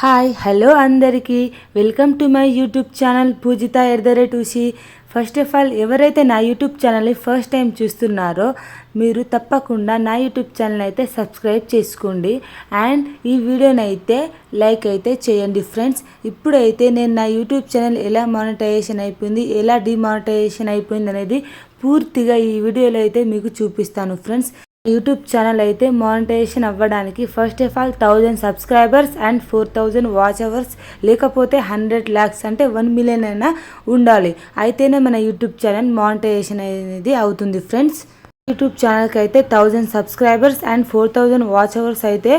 Hi hello అందరికీ. Welcome to my YouTube channel Pujitha at the rate Ushi first of all ఎవరైతే నా YouTube ఛానల్ని first time చూస్తున్నారో మీరు తప్పకుండా నా యూట్యూబ్ ఛానల్ అయితే సబ్స్క్రైబ్ చేసుకోండి. అండ్ ఈ వీడియోని అయితే లైక్ అయితే చేయండి ఫ్రెండ్స్. ఇప్పుడైతే నేను నా యూట్యూబ్ ఛానల్ ఎలా మానిటైజేషన్ అయిపోయింది ఎలా డిమానిటైజేషన్ అయిపోయింది అనేది పూర్తిగా ఈ వీడియోలో అయితే మీకు చూపిస్తాను ఫ్రెండ్స్. యూట్యూబ్ ఛానల్ అయితే మానిటైజేషన్ అవ్వడానికి first of all thousand subscribers and four thousand watch hours లేకపోతే హండ్రెడ్ ల్యాక్స్ అంటే వన్ మిలియన్ అయినా ఉండాలి. అయితేనే మన యూట్యూబ్ ఛానల్ మానిటైజేషన్ అనేది అవుతుంది ఫ్రెండ్స్ యూట్యూబ్ ఛానల్కి అయితే thousand subscribers and four thousand watch hours అయితే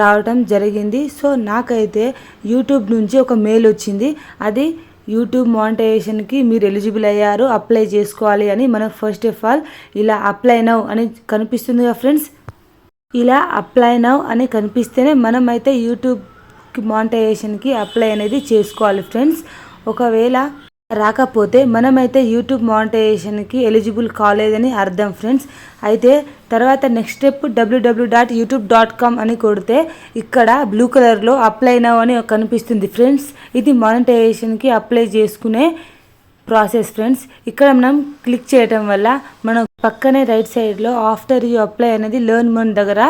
రావడం జరిగింది. సో నాకైతే యూట్యూబ్ నుంచి ఒక మెయిల్ వచ్చింది. అది యూట్యూబ్ మానిటైజేషన్కి మీరు ఎలిజిబుల్ అయ్యారు అప్లై చేసుకోవాలి అని మనకు ఫస్ట్ ఆఫ్ ఆల్ ఇలా అప్లై నవ్ అని కనిపిస్తుంది కదా ఫ్రెండ్స్ ఇలా అప్లై నవ్ అని కనిపిస్తేనే మనం అయితే యూట్యూబ్కి మానిటైజేషన్కి అప్లై అనేది చేసుకోవాలి ఫ్రెండ్స్ ఒకవేళ రాకపోతే మనమైతే యూట్యూబ్ మానిటైజేషన్కి ఎలిజిబుల్ కాలేదని అర్థం ఫ్రెండ్స్. అయితే తర్వాత next step WWW dot YouTube dot com అని కొడితే ఇక్కడ బ్లూ కలర్లో అప్లై నవ్ అని కనిపిస్తుంది ఫ్రెండ్స్. ఇది మానిటైజేషన్కి అప్లై చేసుకునే ప్రాసెస్ ఫ్రెండ్స్. ఇక్కడ మనం క్లిక్ చేయటం వల్ల మనం పక్కనే రైట్ సైడ్లో ఆఫ్టర్ యూ అప్లై అనేది లెర్న్ మోన్ దగ్గర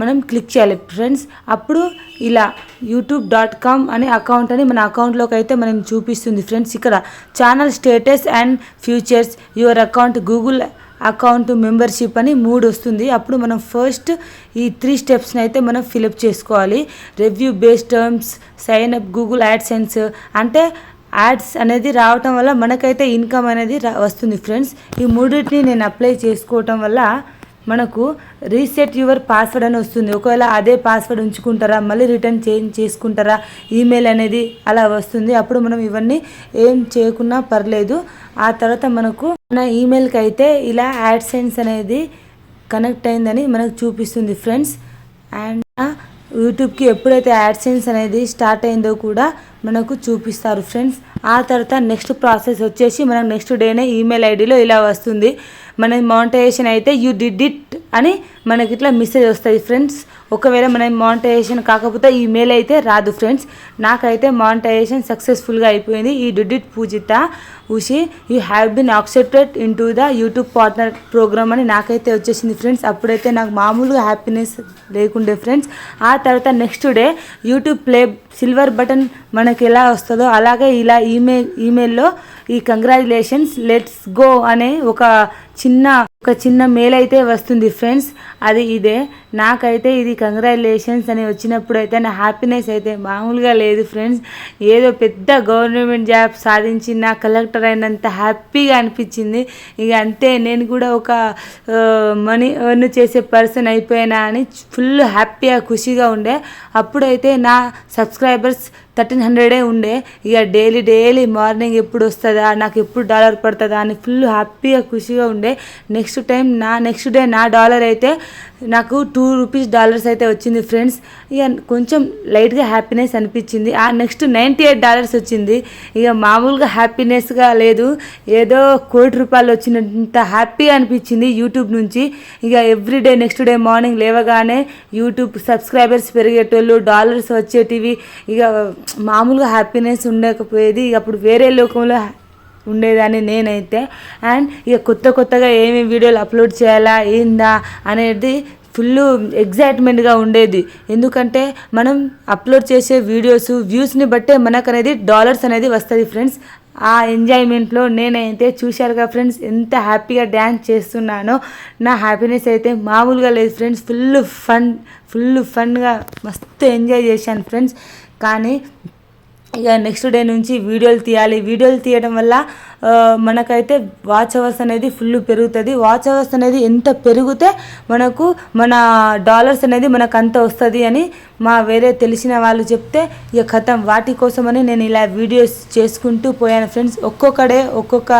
మనం క్లిక్ చేయాలి. ఫ్రెండ్స్ అప్పుడు ఇలా యూట్యూబ్ డాట్ కామ్ అనే అకౌంట్ అని మన అకౌంట్లోకి అయితే మనం చూపిస్తుంది. ఫ్రెండ్స్ ఇక్కడ channel status and features your account Google account membership అని మూడు వస్తుంది. అప్పుడు మనం ఫస్ట్ ఈ త్రీ స్టెప్స్ని అయితే మనం ఫిలప్ చేసుకోవాలి. Review based terms sign up Google AdSense అంటే యాడ్స్ అనేది రావటం వల్ల మనకైతే ఇన్కమ్ అనేది వస్తుంది ఫ్రెండ్స్. ఈ మూడింటిని నేను అప్లై చేసుకోవటం వల్ల మనకు రీసెట్ యువర్ పాస్వర్డ్ అని వస్తుంది. ఒకవేళ అదే పాస్వర్డ్ ఉంచుకుంటారా మళ్ళీ రిటర్న్ చేంజ్ చేసుకుంటారా ఈమెయిల్ అనేది అలా వస్తుంది. అప్పుడు మనం ఇవన్నీ ఏం చేయకున్నా పర్లేదు. ఆ తర్వాత మనకు మన ఈమెయిల్కి అయితే ఇలా యాడ్సెన్స్ అనేది కనెక్ట్ అయిందని మనకు చూపిస్తుంది ఫ్రెండ్స్. అండ్ యూట్యూబ్కి ఎప్పుడైతే యాడ్సెన్స్ అనేది స్టార్ట్ అయిందో కూడా మనకు చూపిస్తారు ఫ్రెండ్స్. ఆ తర్వాత నెక్స్ట్ ప్రాసెస్ వచ్చేసి మనం నెక్స్ట్ డేనే ఈమెయిల్ ఐడిలో ఇలా వస్తుంది. మన మానిటైజేషన్ అయితే యూ డిడ్ ఇట్ అని మనకి ఇట్లా మెసేజ్ వస్తుంది ఫ్రెండ్స్ ఒకవేళ మన మానిటైజేషన్ కాకపోతే ఈ మెయిల్ అయితే రాదు ఫ్రెండ్స్ నాకైతే మానిటైజేషన్ సక్సెస్ఫుల్గా అయిపోయింది. ఈ did it Pujitha Ushi you have been accepted into the YouTube partner programme అని నాకైతే వచ్చేసింది ఫ్రెండ్స్ అప్పుడైతే నాకు మామూలుగా హ్యాపీనెస్ లేకుండే ఫ్రెండ్స్ ఆ తర్వాత next day YouTube play silver button మనకి ఎలా వస్తుందో అలాగే ఇలా ఈమెయిల్ ఈమెయిల్లో ఈ కంగ్రాచులేషన్స్ లెట్స్ గో అనే ఒక చిన్న ఒక చిన్న మెయిల్ అయితే వస్తుంది ఫ్రెండ్స్ అది ఇదే. నాకైతే ఇది కంగ్రాచులేషన్స్ అని వచ్చినప్పుడు అయితే నా హ్యాపీనెస్ అయితే మామూలుగా లేదు ఫ్రెండ్స్ ఏదో పెద్ద గవర్నమెంట్ జాబ్ సాధించి నా కలెక్టర్ అయినంత హ్యాపీగా అనిపించింది. ఇక అంతే నేను కూడా ఒక మనీ ఎర్న్ చేసే పర్సన్ అయిపోయినా అని ఫుల్ హ్యాపీగా ఖుషిగా ఉండే. అప్పుడైతే నా సబ్స్క్రైబర్స్ థర్టీన్ హండ్రెడే ఉండే. ఇక డైలీ డైలీ మార్నింగ్ ఎప్పుడు వస్తుందా నాకు ఎప్పుడు డాలర్ పడుతుందా అని ఫుల్ హ్యాపీగా ఖుషిగా ఉండే. నెక్స్ట్ టైం నా నెక్స్ట్ డే నా డాలర్ అయితే నాకు టూ రూపీస్ డాలర్స్ అయితే వచ్చింది ఫ్రెండ్స్ ఇక కొంచెం లైట్గా హ్యాపీనెస్ అనిపించింది. ఆ నెక్స్ట్ నైంటీ ఎయిట్ డాలర్స్ వచ్చింది. ఇక మామూలుగా హ్యాపీనెస్గా లేదు. ఏదో కోటి రూపాయలు వచ్చినంత హ్యాపీగా అనిపించింది యూట్యూబ్ నుంచి. ఇక ఎవ్రీడే నెక్స్ట్ డే మార్నింగ్ లేవగానే యూట్యూబ్ సబ్స్క్రైబర్స్ పెరిగేటోళ్ళు డాలర్స్ వచ్చేటివి. ఇక మామూలుగా హ్యాపీనెస్ ఉండకపోయేది. ఇక అప్పుడు వేరే లోకంలో ఉండేదాన్ని నేనైతే. అండ్ ఇక కొత్త కొత్తగా ఏమేమి వీడియోలు అప్లోడ్ చేయాలా ఏందా అనేది ఫుల్ ఎగ్జైట్మెంట్గా ఉండేది. ఎందుకంటే మనం అప్లోడ్ చేసే వీడియోస్ వ్యూస్ని బట్టే మనకు అనేది డాలర్స్ అనేది వస్తుంది ఫ్రెండ్స్. ఆ ఎంజాయ్మెంట్లో నేనైతే చూశారుగా ఫ్రెండ్స్ ఎంత హ్యాపీగా డ్యాన్స్ చేస్తున్నానో. నా హ్యాపీనెస్ అయితే మామూలుగా లేదు ఫ్రెండ్స్ ఫుల్ ఫన్ ఫుల్ ఫన్గా మస్తు ఎంజాయ్ చేశాను ఫ్రెండ్స్. కానీ ఇక నెక్స్ట్ డే నుంచి వీడియోలు తీయాలి. వీడియోలు తీయడం వల్ల మనకైతే వాచ్ అవర్స్ అనేది ఫుల్ పెరుగుతుంది. వాచ్ అవర్స్ అనేది ఎంత పెరిగితే మనకు మన డాలర్స్ అనేది మనకు అంత వస్తుంది అని మా వేరే తెలిసిన వాళ్ళు చెప్తే ఇక కథం వాటి కోసమని నేను ఇలా వీడియోస్ చేసుకుంటూ పోయాను ఫ్రెండ్స్ ఒక్కొక్కడే ఒక్కొక్క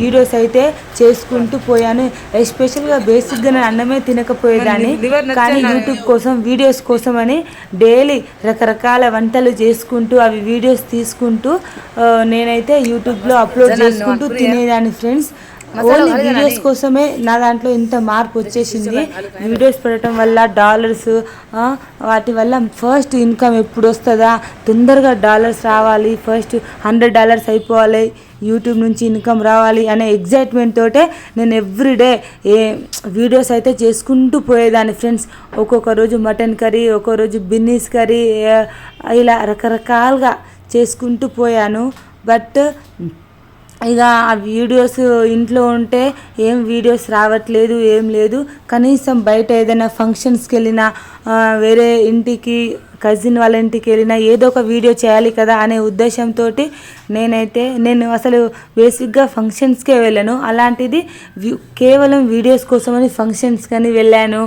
వీడియోస్ అయితే చేసుకుంటూ పోయాను. ఎస్పెషల్గా బేసిక్గా నేను అన్నమే తినకపోయేదాన్ని. కానీ యూట్యూబ్ కోసం వీడియోస్ కోసం అని డైలీ రకరకాల వంటలు చేసుకుంటూ అవి వీడియోస్ తీసుకుంటూ నేనైతే యూట్యూబ్లో అప్లోడ్ చేసుకుంటూ తినేదాన్ని ఫ్రెండ్స్ ఓన్లీ వీడియోస్ కోసమే నా దాంట్లో ఇంత మార్పు వచ్చేసింది. వీడియోస్ పెట్టడం వల్ల డాలర్స్ వాటి వల్ల ఫస్ట్ ఇన్కమ్ ఎప్పుడు వస్తుందా? తొందరగా డాలర్స్ రావాలి. ఫస్ట్ హండ్రెడ్ డాలర్స్ అయిపోవాలి. యూట్యూబ్ నుంచి ఇన్కమ్ రావాలి అనే ఎగ్జైట్మెంట్ తోటే నేను ఎవ్రీడే ఏ వీడియోస్ అయితే చేసుకుంటూ పోయేదాన్ని ఫ్రెండ్స్ ఒక్కొక్క రోజు మటన్ కర్రీ ఒక్కో రోజు బిన్నీస్ కర్రీ ఇలా రకరకాలుగా చేసుకుంటూ పోయాను. బట్ ఇక ఆ వీడియోస్ ఇంట్లో ఉంటే ఏం వీడియోస్ రావట్లేదు ఏం లేదు. కనీసం బయట ఏదైనా ఫంక్షన్స్కి వెళ్ళినా వేరే ఇంటికి కజిన్ వాళ్ళ ఇంటికి వెళ్ళినా ఏదో ఒక వీడియో చేయాలి కదా అనే ఉద్దేశంతో నేనైతే నేను అసలు బేసిక్గా ఫంక్షన్స్కే వెళ్ళాను. అలాంటిది కేవలం వీడియోస్ కోసమని ఫంక్షన్స్ కానీ వెళ్ళాను.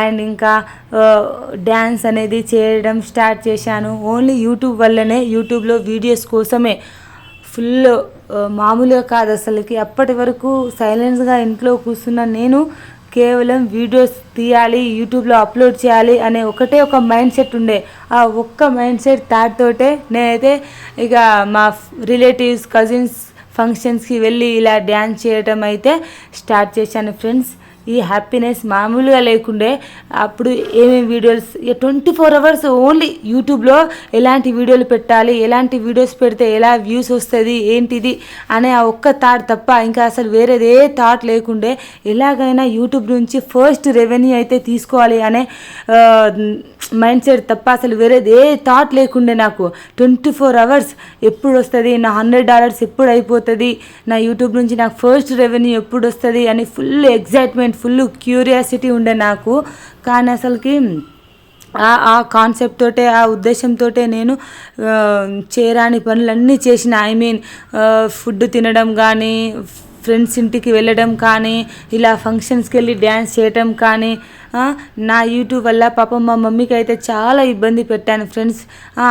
అండ్ ఇంకా డ్యాన్స్ అనేది చేయడం స్టార్ట్ చేశాను. ఓన్లీ యూట్యూబ్ వల్లనే యూట్యూబ్లో వీడియోస్ కోసమే. ఫుల్ మామూలుగా కాదు అసలుకి. అప్పటి వరకు సైలెన్స్గా ఇంట్లో కూర్చున్న నేను కేవలం వీడియోస్ తీయాలి యూట్యూబ్లో అప్లోడ్ చేయాలి అనే ఒకటే ఒక మైండ్ సెట్ ఉండే. ఆ ఒక్క మైండ్ సెట్ థాట్ తోటే నేనైతే ఇక మా రిలేటివ్స్ కజిన్స్ ఫంక్షన్స్కి వెళ్ళి ఇలా డ్యాన్స్ చేయటం అయితే స్టార్ట్ చేశాను ఫ్రెండ్స్. ఈ హ్యాపీనెస్ మామూలుగా లేకుండే అప్పుడు ఏమేమి videos twenty four hours only యూట్యూబ్లో ఎలాంటి వీడియోలు పెట్టాలి ఎలాంటి వీడియోస్ పెడితే ఎలా వ్యూస్ వస్తుంది ఏంటిది అనే ఆ ఒక్క థాట్ తప్ప ఇంకా అసలు వేరేది ఏ థాట్ లేకుండే ఎలాగైనా యూట్యూబ్ నుంచి ఫస్ట్ రెవెన్యూ అయితే తీసుకోవాలి అనే మైండ్ సెట్ తప్ప అసలు వేరేది ఏ థాట్ లేకుండే నాకు. ట్వంటీ ఫోర్ అవర్స్ ఎప్పుడు వస్తుంది నా హండ్రెడ్ డాలర్స్ ఎప్పుడు అయిపోతుంది నా యూట్యూబ్ నుంచి నాకు ఫస్ట్ రెవెన్యూ ఎప్పుడు వస్తుంది అని ఫుల్ ఎగ్జైట్మెంట్ ఫుల్ క్యూరియాసిటీ ఉండే నాకు. కానీ అసలుకి ఆ కాన్సెప్ట్ తోటే ఆ ఉద్దేశంతో నేను చేరాని చేయరాని పనులన్నీ చేసిన. ఐ మీన్ ఫుడ్ తినడం కానీ ఫ్రెండ్స్ ఇంటికి వెళ్ళడం కానీ ఇలా ఫంక్షన్స్కి వెళ్ళి డ్యాన్స్ చేయటం కానీ నా యూట్యూబ్ వల్ల పాపం మా మమ్మీకి అయితే చాలా ఇబ్బంది పెట్టాను ఫ్రెండ్స్.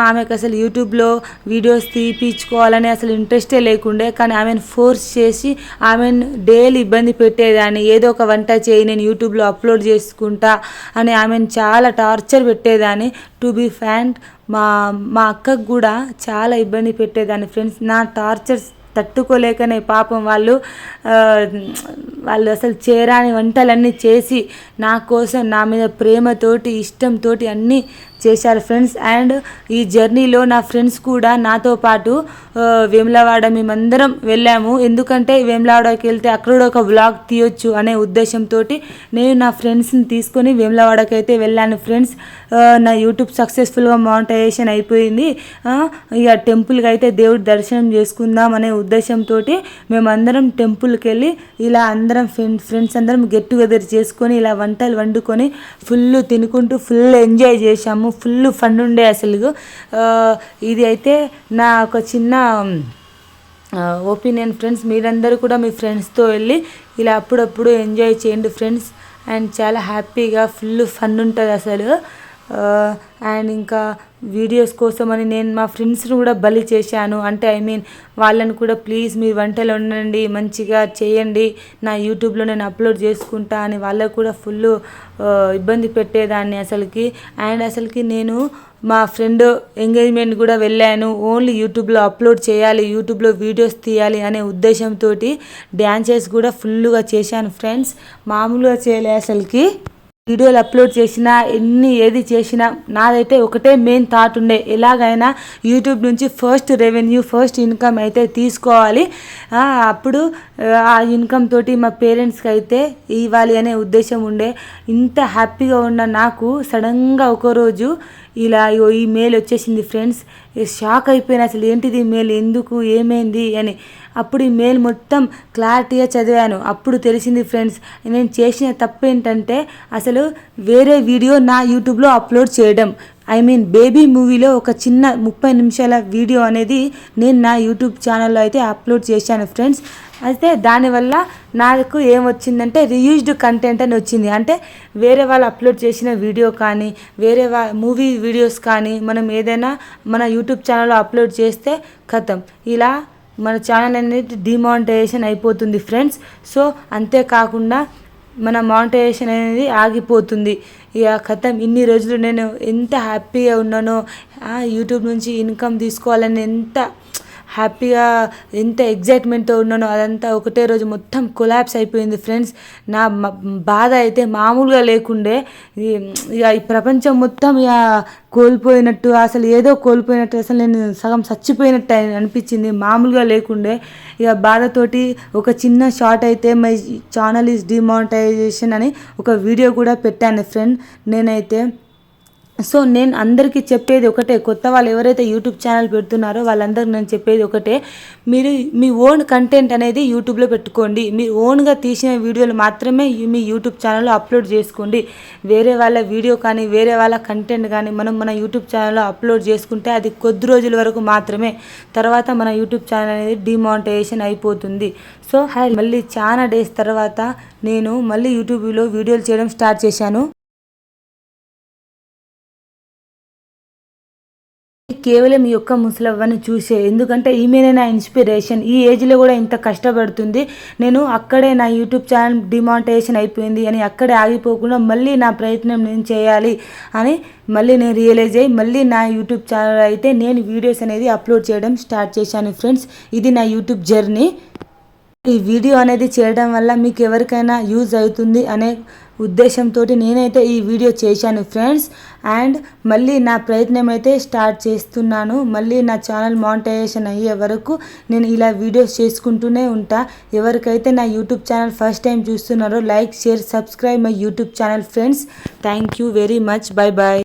ఆమెకు అసలు యూట్యూబ్లో వీడియోస్ తీపించుకోవాలని అసలు ఇంట్రెస్టే లేకుండే కానీ ఆమెను ఫోర్స్ చేసి ఆమెను డైలీ ఇబ్బంది పెట్టేదాన్ని. ఏదో ఒక వంట చేయి నేను యూట్యూబ్లో అప్లోడ్ చేసుకుంటా అని ఆమెను చాలా టార్చర్ పెట్టేదాన్ని. టు బీ ఫ్యాంట్ మా మా అక్కకు కూడా చాలా ఇబ్బంది పెట్టేదాన్ని ఫ్రెండ్స్. నా టార్చర్స్ తట్టుకోలేకనే పాపం వాళ్ళు వాళ్ళు అసలు చేరాని వంటలన్నీ చేసి నా కోసం నా మీద ప్రేమతోటి ఇష్టంతోటి అన్నీ చేశారు ఫ్రెండ్స్. అండ్ ఈ జర్నీలో నా ఫ్రెండ్స్ కూడా నాతో పాటు వేములవాడ మేమందరం వెళ్ళాము. ఎందుకంటే వేములవాడకి వెళ్తే అక్కడ కూడా ఒక వ్లాగ్ తీయొచ్చు అనే ఉద్దేశంతో నేను నా ఫ్రెండ్స్ని తీసుకొని వేములవాడకి అయితే వెళ్ళాను ఫ్రెండ్స్. నా యూట్యూబ్ సక్సెస్ఫుల్గా మానిటైజేషన్ అయిపోయింది. ఇక టెంపుల్కి అయితే దేవుడి దర్శనం చేసుకుందాం అనే ఉద్దేశంతో మేమందరం టెంపుల్కి వెళ్ళి ఇలా అందరం ఫ్రెండ్స్ అందరం గెట్ టుగెదర్ చేసుకొని ఇలా వంటలు వండుకొని ఫుల్ తినుకుంటూ ఫుల్ ఎంజాయ్ చేశాము. ఫుల్ ఫన్ ఉండే అసలు. ఇది అయితే నా ఒక చిన్న ఒపీనియన్ ఫ్రెండ్స్. మీరందరూ కూడా మీ ఫ్రెండ్స్తో వెళ్ళి ఇలా అప్పుడప్పుడు ఎంజాయ్ చేయండి ఫ్రెండ్స్. అండ్ చాలా హ్యాపీగా ఫుల్ ఫన్ ఉంటుంది అసలు. అండ్ ఇంకా వీడియోస్ కోసం అని నేను మా ఫ్రెండ్స్ని కూడా బలి చేశాను. అంటే ఐ మీన్ వాళ్ళని కూడా ప్లీజ్ మీరు వంటలు వండండి మంచిగా చేయండి. నా యూట్యూబ్లో నేను అప్లోడ్ చేసుకుంటా అని వాళ్ళకు కూడా ఫుల్ ఇబ్బంది పెట్టేదాన్ని అసలుకి. అండ్ అసలుకి నేను మా ఫ్రెండ్ ఎంగేజ్మెంట్ కూడా వెళ్ళాను. ఓన్లీ యూట్యూబ్లో అప్లోడ్ చేయాలి యూట్యూబ్లో వీడియోస్ తీయాలి అనే ఉద్దేశంతో డ్యాన్సెస్ కూడా ఫుల్గా చేశాను ఫ్రెండ్స్ మామూలుగా చేయలే అసలుకి. వీడియోలు అప్లోడ్ చేసినా ఎన్ని ఏది చేసినా నాదైతే ఒకటే మెయిన్ థాట్ ఉండే. ఎలాగైనా యూట్యూబ్ నుంచి ఫస్ట్ రెవెన్యూ ఫస్ట్ ఇన్కమ్ అయితే తీసుకోవాలి. అప్పుడు ఆ ఇన్కమ్ తోటి మా పేరెంట్స్కి అయితే ఇవ్వాలి అనే ఉద్దేశం ఉండే. ఇంత హ్యాపీగా ఉన్న నాకు సడన్గా ఒకరోజు ఇలా ఈ మెయిల్ వచ్చేసింది ఫ్రెండ్స్. షాక్ అయిపోయినా అసలు ఏంటిది మెయిల్? ఎందుకు? ఏమైంది? అని. అప్పుడు ఈ మెయిల్ మొత్తం క్లారిటీగా చదివాను. అప్పుడు తెలిసింది ఫ్రెండ్స్ నేను చేసిన తప్పు ఏంటంటే అసలు వేరే వీడియో నా యూట్యూబ్లో అప్లోడ్ చేయడం. ఐ మీన్ బేబీ మూవీలో ఒక చిన్న ముప్పై నిమిషాల వీడియో అనేది నేను నా యూట్యూబ్ ఛానల్లో అయితే అప్లోడ్ చేశాను ఫ్రెండ్స్ అయితే దానివల్ల నాకు ఏమొచ్చిందంటే రీయూజ్డ్ రియూజ్డ్ కంటెంట్ అని వచ్చింది. అంటే వేరే వాళ్ళు అప్లోడ్ చేసిన వీడియో కానీ వేరే వా మూవీ వీడియోస్ కానీ మనం ఏదైనా మన యూట్యూబ్ ఛానల్లో అప్లోడ్ చేస్తే కథం ఇలా మన ఛానల్ అనేది డిమానిటైజేషన్ అయిపోతుంది ఫ్రెండ్స్ సో అంతేకాకుండా మన మానిటైజేషన్ అనేది ఆగిపోతుంది. ఇక కథం ఇన్ని రోజులు నేను ఎంత హ్యాపీగా ఉన్నానో యూట్యూబ్ నుంచి ఇన్కమ్ తీసుకోవాలని ఎంత హ్యాపీగా ఎంత ఎగ్జైట్మెంట్తో ఉన్నానో అదంతా ఒకటే రోజు మొత్తం కొలాప్స్ అయిపోయింది ఫ్రెండ్స్. నా బాధ అయితే మామూలుగా లేకుండే. ఇక ఈ ప్రపంచం మొత్తం ఇక కోల్పోయినట్టు అసలు ఏదో కోల్పోయినట్టు అసలు నేను సగం చచ్చిపోయినట్టు అనిపించింది. మామూలుగా లేకుండే. ఇక బాధతోటి ఒక చిన్న షార్ట్ అయితే మై ఛానల్ ఈజ్ డిమానిటైజేషన్ అని ఒక వీడియో కూడా పెట్టాను ఫ్రెండ్. నేనైతే సో నేను అందరికీ చెప్పేది ఒకటే కొత్త వాళ్ళు ఎవరైతే యూట్యూబ్ ఛానల్ పెడుతున్నారో వాళ్ళందరికీ నేను చెప్పేది ఒకటే మీరు మీ ఓన్ కంటెంట్ అనేది యూట్యూబ్లో పెట్టుకోండి. మీ ఓన్గా తీసిన వీడియోలు మాత్రమే మీ యూట్యూబ్ ఛానల్లో అప్లోడ్ చేసుకోండి. వేరే వాళ్ళ వీడియో కానీ వేరే వాళ్ళ కంటెంట్ కానీ మనం మన యూట్యూబ్ ఛానల్లో అప్లోడ్ చేసుకుంటే అది కొద్ది రోజుల వరకు మాత్రమే తర్వాత మన యూట్యూబ్ ఛానల్ అనేది డిమానిటైజేషన్ అయిపోతుంది. సో హై మళ్ళీ చాలా డేస్ తర్వాత నేను మళ్ళీ యూట్యూబ్లో వీడియోలు చేయడం స్టార్ట్ చేశాను. కేవలం ఈ యొక్క ముసలవ్వని చూసే. ఎందుకంటే ఈమెనే నా ఇన్స్పిరేషన్. ఈ ఏజ్లో కూడా ఇంత కష్టపడుతుంది. నేను అక్కడే నా యూట్యూబ్ ఛానల్ డిమాంటేషన్ అయిపోయింది అని అక్కడే ఆగిపోకుండా మళ్ళీ నా ప్రయత్నం నేను చేయాలి అని మళ్ళీ నేను రియలైజ్ అయ్యి మళ్ళీ నా యూట్యూబ్ ఛానల్ అయితే నేను వీడియోస్ అనేది అప్లోడ్ చేయడం స్టార్ట్ చేశాను ఫ్రెండ్స్. ఇది నా యూట్యూబ్ జర్నీ. ఈ వీడియో అనేది చేయడం వల్ల మీకు ఎవరికైనా యూజ్ అవుతుంది అనే ఉద్దేశంతో నేనైతే ఈ వీడియో చేశాను ఫ్రెండ్స్. అండ్ మళ్ళీ నా ప్రయత్నం అయితే స్టార్ట్ చేస్తున్నాను. మళ్ళీ నా ఛానల్ మానిటైజేషన్ అయ్యే వరకు నేను ఇలా వీడియోస్ చేసుకుంటూనే ఉంటా. ఎవరికైతే నా యూట్యూబ్ ఛానల్ ఫస్ట్ టైం చూస్తున్నారో like share subscribe my YouTube channel friends. Thank you very much. Bye bye